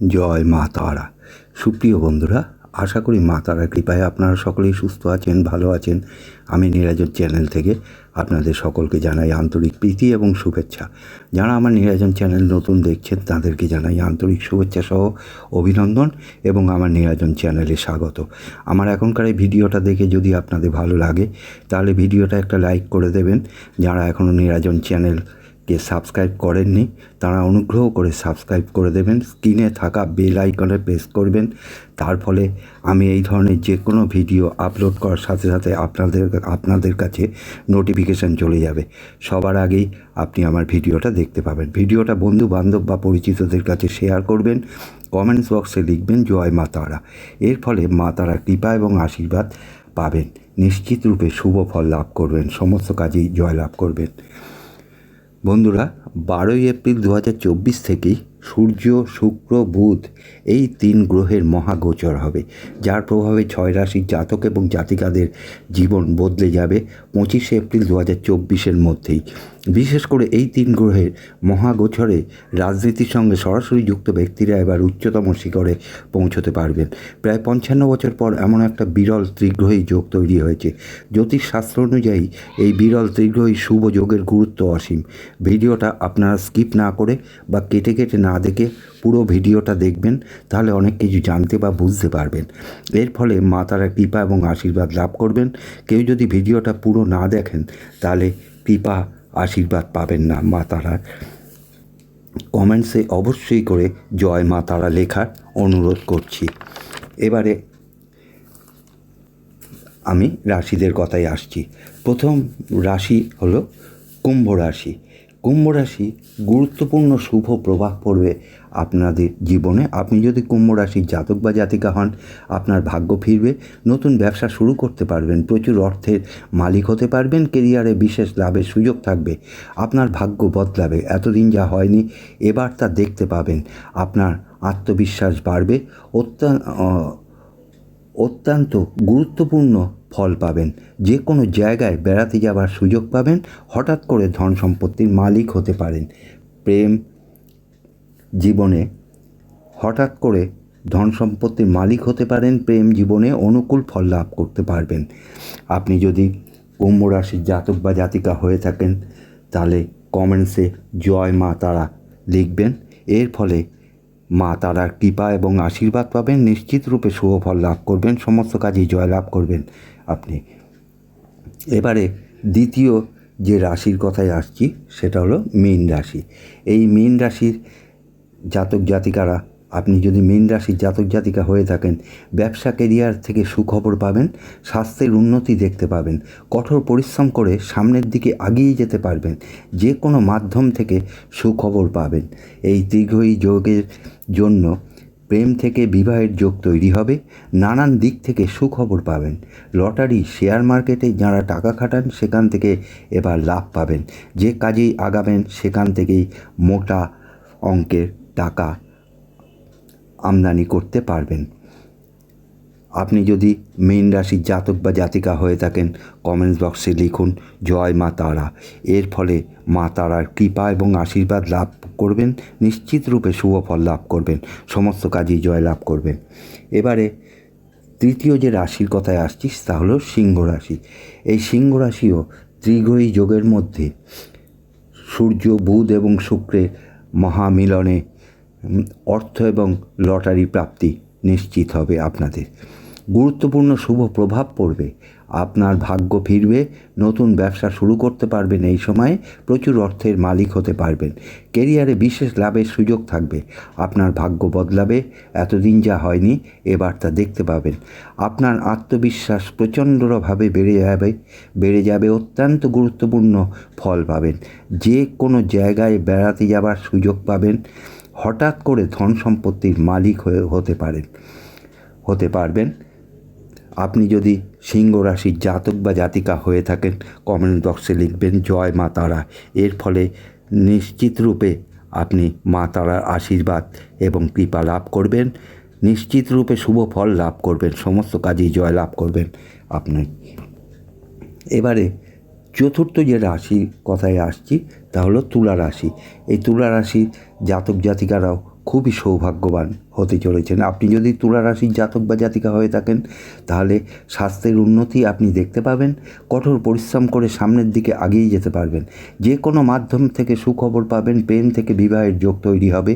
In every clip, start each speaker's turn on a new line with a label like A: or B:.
A: জয় মা তারা। সুপ্রিয় বন্ধুরা, আশা করি মা তারার কৃপায় আপনারা সকলেই সুস্থ আছেন, ভালো আছেন। আমি নিরাজন চ্যানেল থেকে আপনাদের সকলকে জানাই আন্তরিক প্রীতি এবং শুভেচ্ছা। যারা আমার নিরাজন চ্যানেল নতুন দেখছেন, তাদেরকে জানাই আন্তরিক শুভেচ্ছা সহ অভিনন্দন এবং আমার নিরাজন চ্যানেলে স্বাগত। আমার এখনকার এই ভিডিওটা দেখে যদি আপনাদের ভালো লাগে, তাহলে ভিডিওটা একটা লাইক করে দেবেন। যারা এখনও নিরাজন চ্যানেল কে সাবস্ক্রাইব করেননি, তারা অনুগ্রহ করে সাবস্ক্রাইব করে দেবেন, স্ক্রিনে থাকা বেল আইকনে প্রেস করবেন। তার ফলে আমি এই ধরনের যে কোনো ভিডিও আপলোড করার সাথে সাথে আপনাদের আপনাদের কাছে নোটিফিকেশান চলে যাবে। সবার আগেই আপনি আমার ভিডিওটা দেখতে পাবেন। ভিডিওটা বন্ধু বান্ধব বা পরিচিতদের কাছে শেয়ার করবেন, কমেন্টস বক্সে লিখবেন, জয় মা তারা। এর ফলে মা তারা কৃপা এবং আশীর্বাদ পাবেন। নিশ্চিত রূপে শুভ ফল লাভ করবেন, সমস্ত কাজেই জয় লাভ করবেন। বন্ধুরা বারোই এপ্রিল দু হাজার চব্বিশ থেকেই সূর্য, শুক্র, বুধ এই তিন গ্রহের মহাগোচর হবে। যার প্রভাবে ছয় রাশির জাতক এবং জাতিকাদের জীবন বদলে যাবে পঁচিশে এপ্রিল দু হাজার চব্বিশের মধ্যেই। বিশেষ করে এই তিন গ্রহের মহাগোচরে রাজনীতির সঙ্গে সরাসরি যুক্ত ব্যক্তিরা এবার উচ্চতম শিখরে পৌঁছতে পারবেন। প্রায় পঞ্চান্ন বছর পর এমন একটা বিরল ত্রিগ্রহী যোগ তৈরি হয়েছে। জ্যোতিষশাস্ত্র অনুযায়ী এই বিরল ত্রিগ্রহী শুভ যোগের গুরুত্ব অসীম। ভিডিওটা আপনারা স্কিপ না করে বা কেটে কেটে না দেখে পুরো ভিডিওটা দেখবেন, তাহলে অনেক কিছু জানতে বা বুঝতে পারবেন। এর ফলে মা তারা কৃপা এবং আশীর্বাদ লাভ করবেন। কেউ যদি ভিডিওটা পুরো না দেখেন, তাহলে কৃপা, আশীর্বাদ পাবেন না মা তারার। কমেন্টসে অবশ্যই করে জয় মা তারা লেখার অনুরোধ করছি। এবারে আমি রাশিদের কথায় আসছি। প্রথম রাশি হলো কুম্ভ রাশি। কুম্ভ রাশি গুরুত্বপূর্ণ শুভ প্রভাব পড়বে আপনাদের জীবনে। আপনি যদি কুম্ভ রাশির জাতক বা জাতিকা হন, আপনার ভাগ্য ফিরবে, নতুন ব্যবসা শুরু করতে পারবেন, প্রচুর অর্থের মালিক হতে পারবেন কেরিয়ারে বিশেষ লাভের সুযোগ থাকবে, আপনার ভাগ্য বদলাবে, এতদিন যা হয়নি এবার তা দেখতে পাবেন, আপনার আত্মবিশ্বাস বাড়বে অত্যন্ত অত্যন্ত গুরুত্বপূর্ণ ফল পাবেন। যে কোনো জায়গায় বেড়াতে যাবার সুযোগ পাবেন। হঠাৎ করে ধন সম্পত্তির মালিক হতে পারেন। প্রেম জীবনে হঠাৎ করে ধন সম্পত্তির মালিক হতে পারেন। প্রেম জীবনে অনুকূল ফল লাভ করতে পারবেন। আপনি যদি কুম্ভ রাশির জাতক বা জাতিকা হয়ে থাকেন, তাহলে কমেন্টসে জয় মা তারা লিখবেন। এর ফলে মা তারার কৃপা এবং আশীর্বাদ পাবেন। নিশ্চিত রূপে শুভ ফল লাভ করবেন। সমস্ত কাজেই জয় লাভ করবেন। আপনি। এবারে দ্বিতীয় যে রাশির কথায় আসছি, সেটা হলো মীন রাশি। এই মীন রাশির জাতক জাতিকারা, আপনি যদি মীন রাশির জাতক জাতিকা হয়ে থাকেন, ব্যবসা কেরিয়ার থেকে সুখবর পাবেন, স্বাস্থ্যের উন্নতি দেখতে পাবেন, কঠোর পরিশ্রম করে সামনের দিকে এগিয়ে যেতে পারবেন, যে কোনো মাধ্যম থেকে সুখবর পাবেন। এই দীর্ঘই যোগের জন্য প্রেম থেকে বিবাহের যোগ তৈরি হবে, নানান দিক থেকে সুখবর পাবেন। লটারি, শেয়ার মার্কেটে যারা টাকা খাটান, সেখান থেকে এবার লাভ পাবেন। যে কাজেই আগাবেন, সেখান থেকেই মোটা অঙ্কের টাকা আমদানি করতে পারবেন। আপনি যদি মেন রাশির জাতক বা জাতিকা হয়ে থাকেন কমেন্টস বক্সে লিখুন, জয় মা তারা। এর ফলে মা তারার কৃপা এবং আশীর্বাদ লাভ করবেন, নিশ্চিত রূপে শুভ ফল লাভ করবেন, সমস্ত কাজেই জয় লাভ করবেন এবারে তৃতীয় যে রাশির কথায় আসছি তা হলো সিংহ রাশি। এই সিংহ রাশিও ত্রিগ্রহী যোগের মধ্যে সূর্য, বুধ এবং শুক্রের মহামিলনে অর্থ এবং লটারি প্রাপ্তি নিশ্চিত হবে আপনাদের। গুরুত্বপূর্ণ শুভ প্রভাব পড়বে। আপনার ভাগ্য ফিরবে, নতুন ব্যবসা শুরু করতে পারবেন এই সময়ে, প্রচুর অর্থের মালিক হতে পারবেন। কেরিয়ারে বিশেষ লাভের সুযোগ থাকবে। আপনার ভাগ্য বদলাবে, এতদিন যা হয়নি, এবার তা দেখতে পাবেন। আপনার আত্মবিশ্বাস প্রচণ্ডভাবে বেড়ে যাবে বেড়ে যাবে, অত্যন্ত গুরুত্বপূর্ণ ফল পাবেন। যে কোনো জায়গায় বেড়াতে যাবার সুযোগ পাবেন। হঠাৎ করে ধন সম্পত্তির মালিক হয়ে হতে পারেন, হতে পারবেন। আপনি যদি সিংহ রাশির জাতক বা জাতিকা হয়ে থাকেন কমেন্ট বক্সে লিখবেন, জয় মা তারা। এর ফলে নিশ্চিত রূপে আপনি মা তারার আশীর্বাদ এবং কৃপা লাভ করবেন। নিশ্চিত রূপে শুভ ফল লাভ করবেন, সমস্ত কাজেই জয় লাভ করবেন আপনি। এবারে চতুর্থ যে রাশির কথায় আসছি, তা হলো তুলা রাশি। এই তুলা রাশির জাতক জাতিকারাও খুবই সৌভাগ্যবান হতে চলেছেন। আপনি যদি তুলা রাশির জাতক বা জাতিকা হয়ে থাকেন, তাহলে স্বাস্থ্যের উন্নতি আপনি দেখতে পাবেন, কঠোর পরিশ্রম করে সামনের দিকে আগিয়ে যেতে পারবেন। যে কোনো মাধ্যম থেকে সুখবর পাবেন প্রেম থেকে বিবাহের যোগ তৈরি হবে,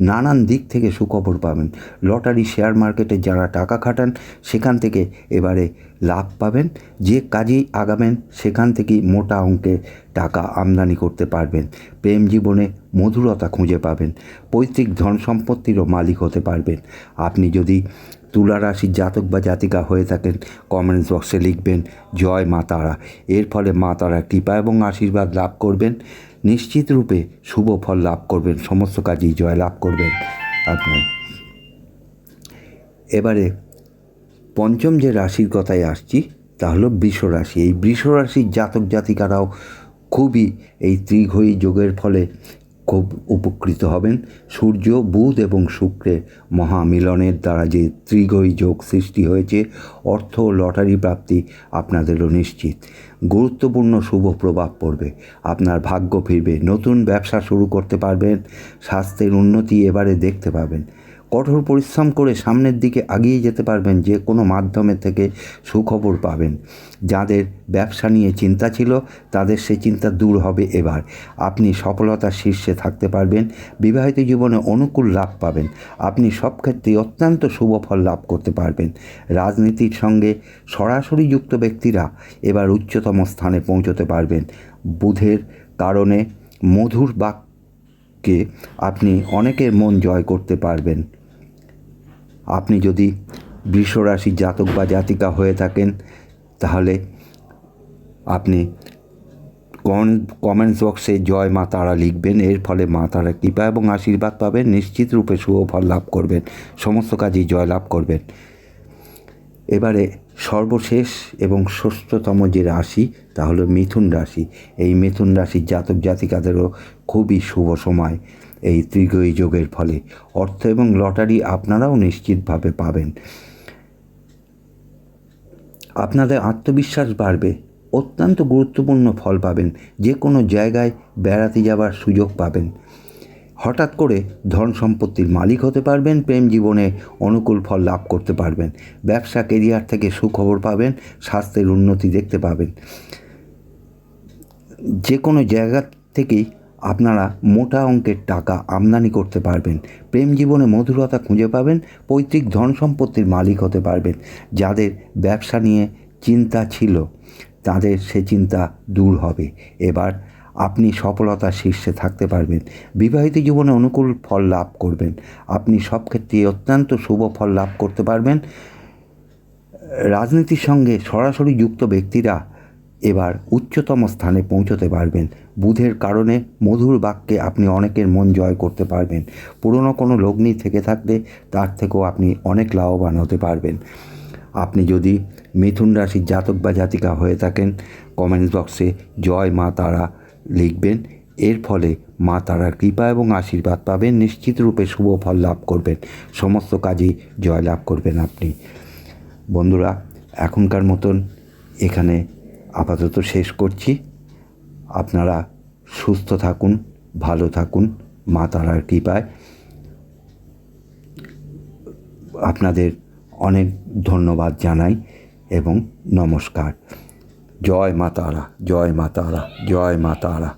A: নানান দিক থেকে সুখবর পাবেন। লটারি, শেয়ার মার্কেটে যারা টাকা খাটান, সেখান থেকে এবারে লাভ পাবেন। যে কাজেই আগাবেন, সেখান থেকেই মোটা অঙ্কে টাকা আমদানি করতে পারবেন। প্রেম জীবনে মধুরতা খুঁজে পাবেন। পৈতৃক ধন সম্পত্তিরও মালিক হতে পারবেন। আপনি যদি তুলা রাশির জাতক বা জাতিকা হয়ে থাকেন কমেন্টস বক্সে লিখবেন, জয় মা তারা। এর ফলে মা তারা কৃপা এবং আশীর্বাদ লাভ করবেন। নিশ্চিত রূপে শুভ ফল লাভ করবেন। সমস্ত কাজেই জয় লাভ করবেন আপনার। এবারে পঞ্চম যে রাশির কথায় আসছি, তা হলো বৃষ রাশি। এই বৃষ রাশির জাতক জাতিকারাও খুবই এই ত্রিঘয়ী যোগের ফলে খুব উপকৃত হবেন। সূর্য, বুধ এবং শুক্রের মহামিলনের দ্বারা যে ত্রিঘয়ী যোগ সৃষ্টি হয়েছে, অর্থ লটারি প্রাপ্তি আপনাদেরও নিশ্চিত। গুরুত্বপূর্ণ শুভ প্রভাব পড়বে, আপনার ভাগ্য ফিরবে, নতুন ব্যবসা শুরু করতে পারবেন, স্বাস্থ্যের উন্নতি এবারে দেখতে পাবেন। কঠোর পরিশ্রম করে সামনের দিকে এগিয়ে যেতে পারবেন, যে কোনো মাধ্যমে থেকে সুখবর পাবেন। যাদের ব্যবসা নিয়ে চিন্তা ছিল, তাদের সে চিন্তা দূর হবে এবার। আপনি সফলতার শীর্ষে থাকতে পারবেন, বিবাহিত জীবনে অনুকূল লাভ পাবেন। আপনি সব ক্ষেত্রেই অত্যন্ত শুভ ফল লাভ করতে পারবেন। রাজনীতির সঙ্গে সরাসরি যুক্ত ব্যক্তিরা এবার উচ্চতম স্থানে পৌঁছতে পারবেন। বুধের কারণে মধুর বাক্যে আপনি অনেকের মন জয় করতে পারবেন। আপনি যদি বৃষরাশির জাতক বা জাতিকা হয়ে থাকেন, তাহলে আপনি কমেন্টস বক্সে জয় মা তারা লিখবেন। এর ফলে মা তারা কৃপা এবং আশীর্বাদ পাবেন, নিশ্চিত রূপে শুভ ফল লাভ করবেন, সমস্ত কাজেই জয় লাভ করবেন। এবারে সর্বশেষ এবং ষষ্ঠতম যে রাশি, তা হলো মিথুন রাশি। এই মিথুন রাশির জাতক জাতিকাদেরও খুবই শুভ সময়। এই ত্রিগয়ী যোগের ফলে। অর্থ এবং লটারি আপনারাও নিশ্চিতভাবে পাবেন। আপনাদের আত্মবিশ্বাস বাড়বে। অত্যন্ত গুরুত্বপূর্ণ ফল পাবেন। যে কোনো জায়গায় বেড়াতে যাবার সুযোগ পাবেন। হঠাৎ করে ধন সম্পত্তির মালিক হতে পারবেন, প্রেম জীবনে অনুকূল ফল লাভ করতে পারবেন, ব্যবসা কেরিয়ার থেকে সুখবর পাবেন, স্বাস্থ্যের উন্নতি দেখতে পাবেন। যে কোনো জায়গা থেকেই আপনারা মোটা অঙ্কের টাকা আমদানি করতে পারবেন। প্রেম জীবনে মধুরতা খুঁজে পাবেন, পৈতৃক ধন সম্পত্তির মালিক হতে পারবেন, যাদের ব্যবসা নিয়ে চিন্তা ছিল, তাদের সে চিন্তা দূর হবে। এবার আপনি সফলতার শীর্ষে থাকতে পারবেন। বিবাহিত জীবনে অনুকূল ফল লাভ করবেন। আপনি সব ক্ষেত্রে অত্যন্ত শুভ ফল লাভ করতে পারবেন। রাজনীতির সঙ্গে সরাসরি যুক্ত ব্যক্তিরা এবার উচ্চতম স্থানে পৌঁছতে পারবেন। বুধের কারণে মধুর বাক্যে আপনি অনেকের মন জয় করতে পারবেন। পুরনো কোনো লগ্নি থেকে থাকলে তার থেকেও আপনি অনেক লাভবান হতে পারবেন। আপনি যদি মিথুন রাশির জাতক বা জাতিকা হয়ে থাকেন, কমেন্টস বক্সে জয় মা তারা লিখবেন। এর ফলে মা তারার কৃপা এবং আশীর্বাদ পাবেন। নিশ্চিত রূপে শুভ ফল লাভ করবেন। সমস্ত কাজেই জয় লাভ করবেন আপনি। বন্ধুরা, এখনকার মতন এখানে আপাতত শেষ করছি। আপনারা সুস্থ থাকুন, ভালো থাকুন, মা তারার কৃপায়। আপনাদের অনেক ধন্যবাদ জানাই এবং নমস্কার। জয় মা তারা, জয় মা তারা, জয় মা তারা।